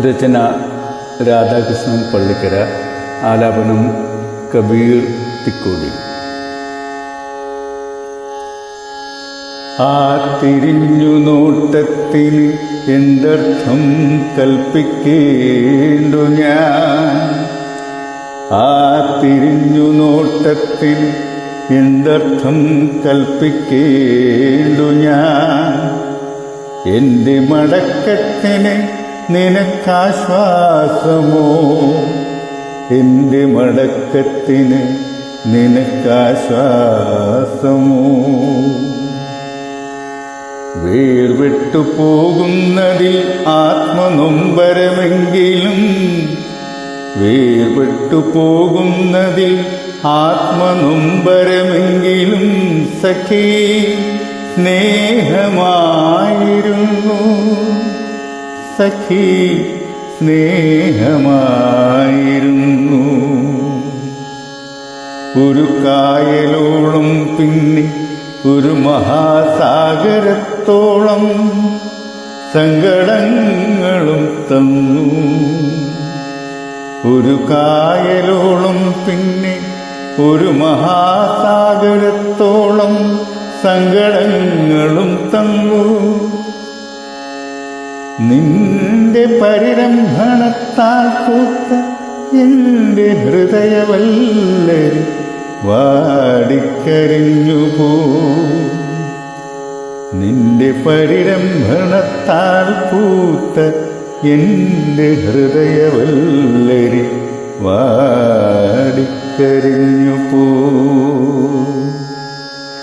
രചന രാധാകൃഷ്ണൻ പള്ളിക്കര ആലാപനം കബീർ തിക്കോടി. ആ തിരിഞ്ഞു നോട്ടത്തിന് എന്തർത്ഥം കൽപ്പിക്കേണ്ടു ഞാൻ? ആ തിരിഞ്ഞു നോട്ടത്തിന് എന്തർത്ഥം കൽപ്പിക്കേണ്ടു ഞാൻ? എന്റെ മടക്കത്തിന് നിനക്കാശ്വാസമോ? എന്റെ മടക്കത്തിന് നിനക്കാശ്വാസമോ? വേർവിട്ടു പോകുന്നതിൽ ആത്മനൊമ്പരമെങ്കിലും വേർവിട്ടു പോകുന്നതിൽ ആത്മനൊമ്പരമെങ്കിലും സഖേ സ്നേഹമായിരുന്നു സഖി സ്നേഹമായിരുന്നു. ഒരു കായലോളം പിന്നെ ഒരു മഹാസാഗരത്തോളം സങ്കടങ്ങളും തന്നു. ഒരു കായലോളം പിന്നെ ഒരു മഹാസാഗരത്തോളം സങ്കടങ്ങളും തന്നു. നിന്റെ പരിരംഭണത്താൽ പൂത്ത എന്റെ ഹൃദയവല്ലരി വാടിക്കരിഞ്ഞു പോ. നിന്റെ പരിരംഭണത്താൽ പൂത്ത എന്റെ ഹൃദയവല്ലരി വാടിക്കരിഞ്ഞു പോ.